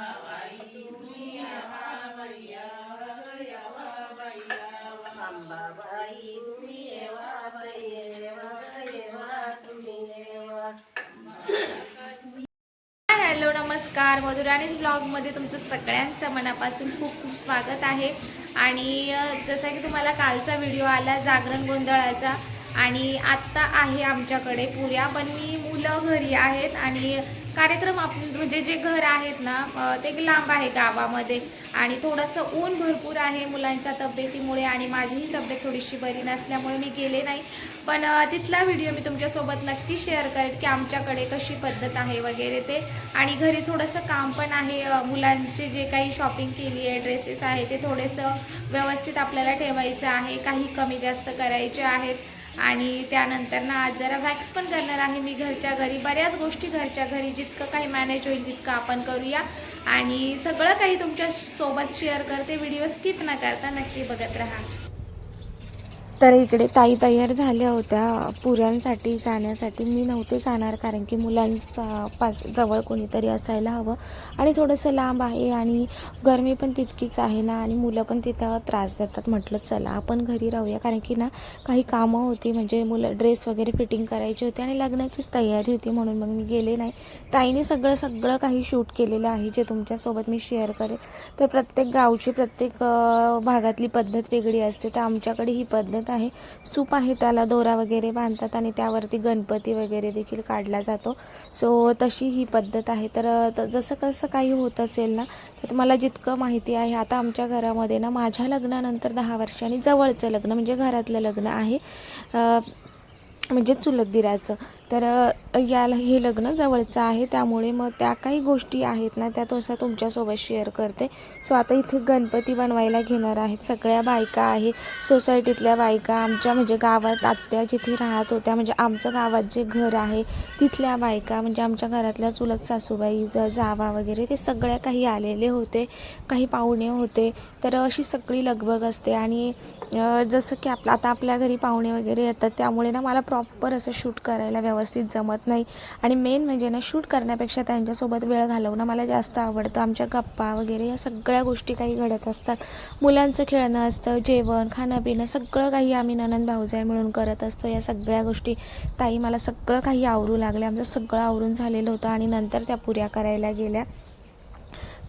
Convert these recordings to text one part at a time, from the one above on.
अंबाबाई अंबाबाई तुम्ही हॅलो नमस्कार. मधुराणीज ब्लॉगमध्ये तुमचं सगळ्यांचं मनापासून खूप खूप स्वागत आहे. आणि जसं की तुम्हाला कालचा व्हिडिओ आला जागरण गोंधळाचा आणि आत्ता आहे आमच्याकडे पुऱ्या पण मी मुलं घरी आहेत आणि कार्यक्रम आप म्हणजे जे घर आहेत ना ते लांब आहे गावामध्ये आणि थोडंसं ऊन भरपूर आहे मुलांच्या तब्येतीमुळे आणि माझीही तब्येत थोडीशी बरी नसल्यामुळे मी गेले नाही. पण तिथला व्हिडिओ मी तुमच्यासोबत नक्की शेअर करेन की आमच्याकडे कशी पद्धत आहे वगैरे ते. आणि घरी थोडंसं काम पण आहे मुलांचे जे काही शॉपिंग केली आहे ड्रेसेस आहे ते थोडेसं व्यवस्थित आपल्याला ठेवायचं आहे. काही कमी जास्त करायचे आहेत. आणि त्यानंतर ना आज जरा वॅक्स पण करणार आहे. मी घरच्या घरी बऱ्याच गोष्टी घरच्या घरी जितकं काही मॅनेज होईल तितकं आपण करूया. आणि सगळं काही तुमच्यासोबत शेअर करते. व्हिडिओ स्किप न करता नक्की बघत राहा. तर इकडे ताई तयार झाल्या होत्या पुऱ्यांसाठी जाण्यासाठी. मी नव्हते जाणार कारण की मुलांचा पास जवळ कोणीतरी असायला हवं. आणि थोडंसं लांब आहे आणि गरमी पण तितकीच आहे ना आणि मुलं पण तिथं त्रास देतात. म्हटलं चला आपण घरी राहूया. कारण की ना काही कामं होती. म्हणजे मुलं ड्रेस वगैरे फिटिंग करायची होती आणि लग्नाचीच तयारी होती म्हणून मग मी गेले नाही. ताईने सगळं सगळं काही शूट केलेलं आहे जे तुमच्यासोबत मी शेअर करेन. तर प्रत्येक गावची प्रत्येक भागातली पद्धत वेगळी असते. तर आमच्याकडे ही पद्धत आहे. सूप आहे त्याला दोरा वगैरे बांधतात आणि त्यावरती गणपती वगैरे देखील काढला जातो. सो तशी ही पद्धत आहे. तर त- जसं कसं काही होत असेल ना तर तुम्हाला जितकं माहिती आहे आता आमच्या घरामध्ये ना माझ्या लग्नानंतर दहा वर्षांनी जवळचं लग्न म्हणजे घरातलं लग्न आहे म्हणजे चुलत दिराचं. तर याला हे लग्न जवळचं आहे त्यामुळे मग त्या काही गोष्टी आहेत ना त्या तसं तुमच्यासोबत शेअर करते. सो आता इथे गणपती बनवायला घेणार आहेत सगळ्या बायका आहेत. सोसायटीतल्या बायका आमच्या म्हणजे गावात आत्या जिथे राहत होत्या म्हणजे आमचं गावात जे घर आहे तिथल्या बायका म्हणजे आमच्या घरातल्या चुलत सासूबाई ज जावा वगैरे ते सगळ्या काही आलेले होते काही पाहुणे होते. तर अशी सगळी लगबग असते आणि जसं की आपलं आता आपल्या घरी पाहुणे वगैरे येतात त्यामुळे ना मला प्रॉपर असं शूट करायला व्यवस्थित व्यवस्थित जमत नाही. आणि मेन म्हणजे ना शूट करण्यापेक्षा त्यांच्यासोबत वेळ घालवणं मला जास्त आवडतं. आमच्या गप्पा वगैरे या सगळ्या गोष्टी काही घडत असतात. मुलांचं खेळणं असतं जेवण खाणं पिणं सगळं काही आम्ही ननंद भाऊजाई मिळून करत असतो. या सगळ्या गोष्टी ताई मला सगळं काही आवरू लागलं आमचं सगळं आवरून झालेलं होतं आणि नंतर त्या पुऱ्या करायला गेल्या.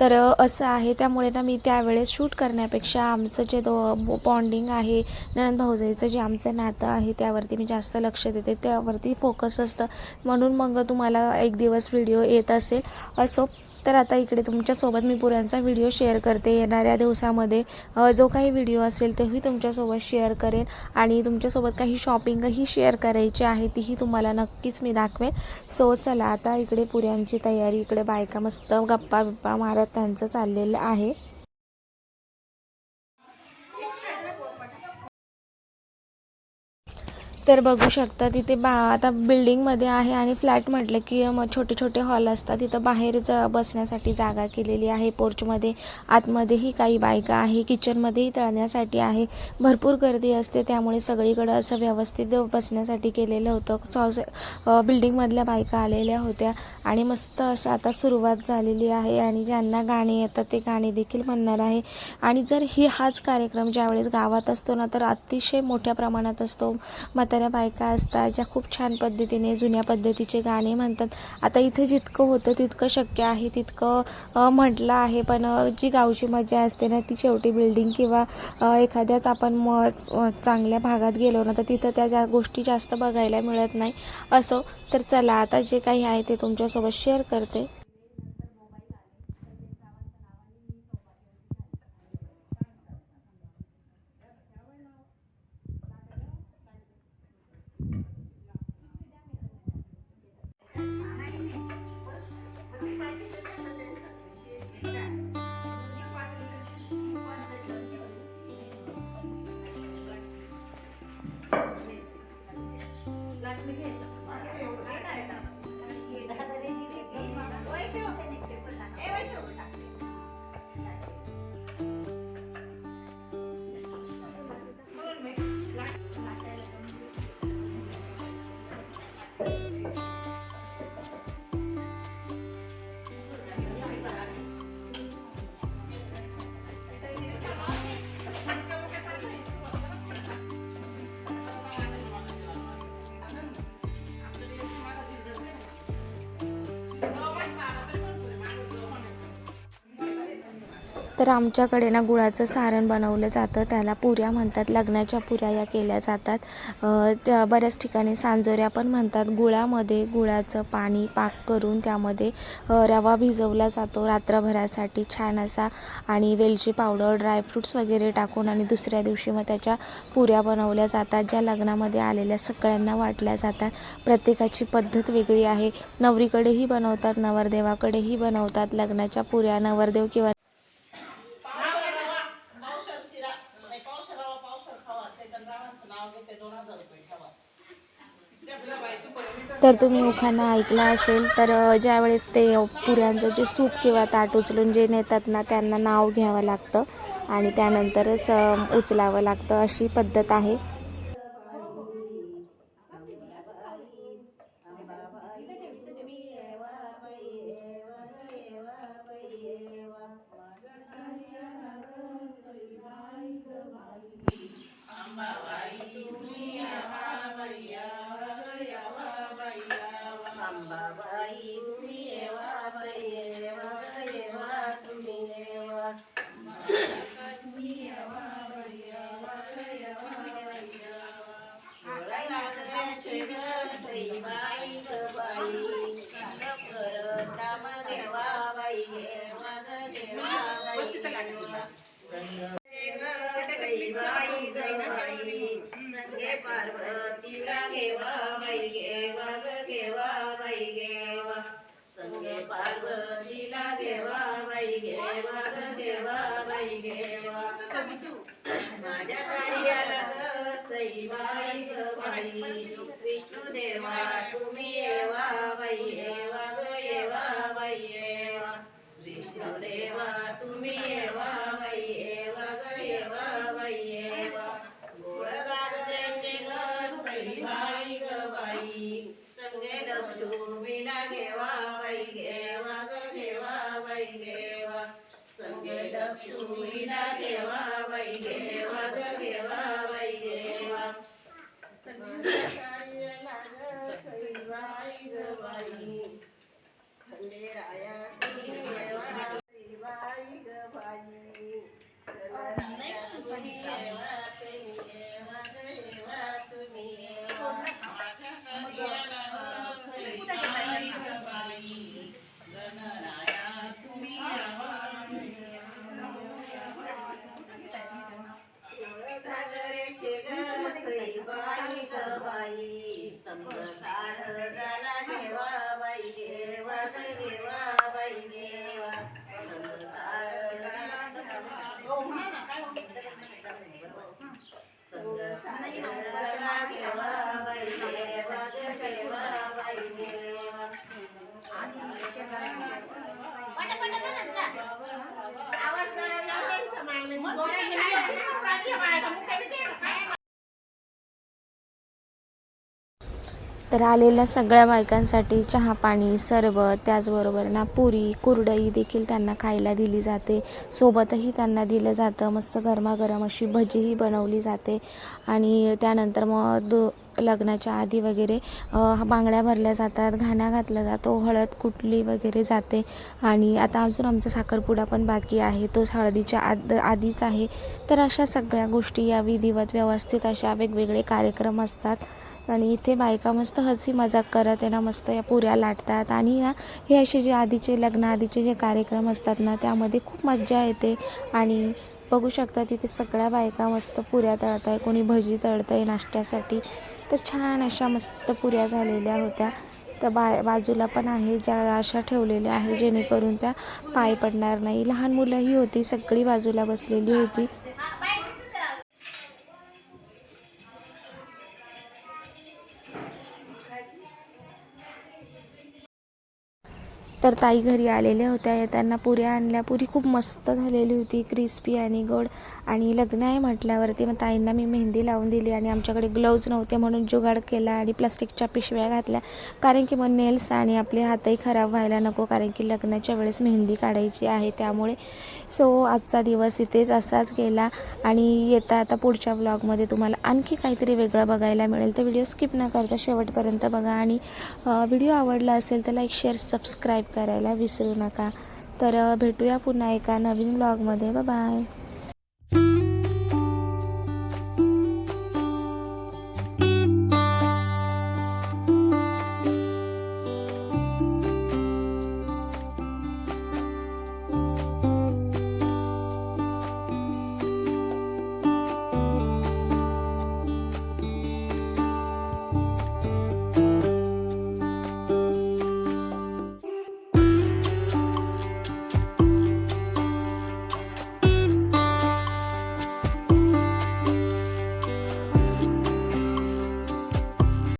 तर असं आहे. त्यामुळे ना मी त्यावेळेस शूट करण्यापेक्षा आमचं जे दो बॉन्डिंग आहे ननंद भाऊजाईचं जे आमचं नातं आहे त्यावरती मी जास्त लक्ष देते. त्यावरती फोकस असतं. म्हणून मग तुम्हाला एक दिवस व्हिडिओ येत असेल. असो तर आता इकडे तुमच्यासोबत मी पुऱ्यांचा व्हिडिओ शेअर करते. येणाऱ्या दिवसामध्ये जो काही व्हिडिओ असेल तेही तुमच्यासोबत शेअर करेन आणि तुमच्यासोबत काही शॉपिंगही शेअर करायची आहे तीही तुम्हाला नक्कीच मी दाखवेन. सो चला आता इकडे पुऱ्यांची तयारी. इकडे बायका मस्त गप्पा बिप्पा मारत त्यांचं चाललेलं आहे. तर बघू शकता तिथे बा आता बिल्डिंगमध्ये आहे आणि फ्लॅट म्हटलं की मग छोटे छोटे हॉल असतात. तिथं बाहेर ज बसण्यासाठी जागा केलेली आहे. पोर्चमध्ये आतमध्येही काही बायका आहे. किचनमध्येही तळण्यासाठी आहे. भरपूर गर्दी असते. त्यामुळे सगळीकडं असं व्यवस्थित बसण्यासाठी केलेलं होतं. सॉस बिल्डिंगमधल्या बायका आलेल्या होत्या आणि मस्त अशा आता सुरुवात झालेली आहे आणि ज्यांना गाणे येतात ते गाणे देखील म्हणणार आहे. आणि जर ही हाच कार्यक्रम ज्यावेळेस गावात असतो ना तर अतिशय मोठ्या प्रमाणात असतो. म्हाताऱ्या बायका असतात ज्या खूप छान पद्धतीने जुन्या पद्धतीचे गाणे म्हणतात. आता इथे जितकं होतं तितकं शक्य आहे तितकं म्हटलं आहे. पण जी गावची मजा असते ना ती शेवटी बिल्डिंग किंवा एखाद्याच आपण म चांगल्या भागात गेलो ना तर तिथं त्या ज्या गोष्टी जास्त बघायला मिळत नाही. असो तर चला आता जे काही आहे ते तुमच्यासोबत शेअर करते. तर आमच्याकडे ना गुळाचं सारण बनवलं जातं. त्याला पुऱ्या म्हणतात. लग्नाच्या पुऱ्या या केल्या जातात. त्या बऱ्याच ठिकाणी सांजोऱ्या पण म्हणतात. गुळामध्ये गुळाचं पाणी पाक करून त्यामध्ये रवा भिजवला जातो रात्रभरासाठी. छान असा आणि वेलची पावडर ड्रायफ्रुट्स वगैरे टाकून आणि दुसऱ्या दिवशी मग त्याच्या पुऱ्या बनवल्या जातात ज्या लग्नामध्ये आलेल्या सगळ्यांना वाटल्या जातात. प्रत्येकाची पद्धत वेगळी आहे. नवरीकडेही बनवतात नवरदेवाकडेही बनवतात. लग्नाच्या पुऱ्या नवरदेव किंवा तर तुम्ही उखाणा ऐकला असेल तर ज्यावेळेस ते पुऱ्यांचं जे सूप किंवा ताट उचलून जे नेतात ना त्यांना नाव घ्यावं लागतं आणि त्यानंतरच उचलावं लागतं अशी पद्धत आहे. अंबाबाई तुम्ही येवा बाई येवा येवा तुम्ही येवा लागल्याचे ग सईबाई ग बाई सांग बाई बाई माझ्या कार्याला ग सईबाई ग बाई. विष्णुदेवा तुम्ही येवा बाई येवा ग येवा बाई येवा. विष्णुदेवा तुम्ही येवा बाई येवा. संगे लक्ष्मीला घेवा बाई. घेवा ग घेवा बाई घेवा सईबाई ग बाई. खंडेराया तुम्ही येवा सईबाई ग बाई खंडेराया तुम्ही येवा तुम्ही येवा ग येवा तुम्ही येवा सईबाई ग बाई गणराया तुम्ही घागरेचे ग सईबाई ग बाई संसार झाला घेवा बाई घेवा ग घेवा बाई घेवा संसार संसार घेवा बाई घेवा ग घेवा बाई घेवा आवाज जरा जाऊ त्यांचा मागणी तर आलेल्या सगळ्या बायकांसाठी चहा पाणी सरबत त्याचबरोबर ना पुरी कुरडई देखील त्यांना खायला दिली जाते. सोबतही त्यांना दिलं जातं. मस्त गरमागरम अशी भजीही बनवली जाते. आणि त्यानंतर मग दो लग्नाच्या आधी वगैरे बांगड्या भरल्या जातात घाण्या घातला जातो हळद कुटली वगैरे जाते. आणि आता अजून आमचा साखरपुडा पण बाकी आहे. तो हळदीच्या आद आधीच आहे. तर अशा सगळ्या गोष्टी या विधिवत व्यवस्थित अशा वेगवेगळे कार्यक्रम असतात. आणि इथे बायका मस्त हसी मजाक करत आहे ना मस्त या पुऱ्या लाटतात. आणि ना हे असे जे आधीचे लग्न आधीचे जे कार्यक्रम असतात ना त्यामध्ये खूप मज्जा येते. आणि बघू शकता तिथे सगळ्या बायका मस्त पुऱ्या तळत आहे कोणी भजी तळत आहे नाश्त्यासाठी. तर छान अशा मस्त पुऱ्या झालेल्या होत्या. तर बा बाजूला पण आहे ज्या अशा ठेवलेल्या आहे जेणेकरून त्या पाय पडणार नाही. लहान मुलंही होती सगळी बाजूला बसलेली होती. तर ताई घरी आलेल्या होत्या. येताना पुऱ्या आणल्या. पुरी खूप मस्त झालेली होती. क्रिस्पी आणि गोड आणि लग्न आहे म्हटल्यावरती मग ताईंना मी मेहंदी लावून दिली आणि आमच्याकडे ग्लोव्ज नव्हते म्हणून जुगाड केला आणि प्लास्टिकच्या पिशव्या घातल्या. कारण की मग नेल्स आणि आपले हातही खराब व्हायला नको कारण की लग्नाच्या वेळेस मेहंदी काढायची आहे त्यामुळे. सो आजचा दिवस इथेच असाच गेला आणि येता आता पुढच्या व्लॉगमध्ये तुम्हाला आणखी काहीतरी वेगळं बघायला मिळेल. तर व्हिडिओ स्किप न करता शेवटपर्यंत बघा आणि व्हिडिओ आवडला असेल तर लाईक शेअर सबस्क्राईब करायला विसरू नका. तर भेटूया पुन्हा एका नवीन ब्लॉगमध्ये बाय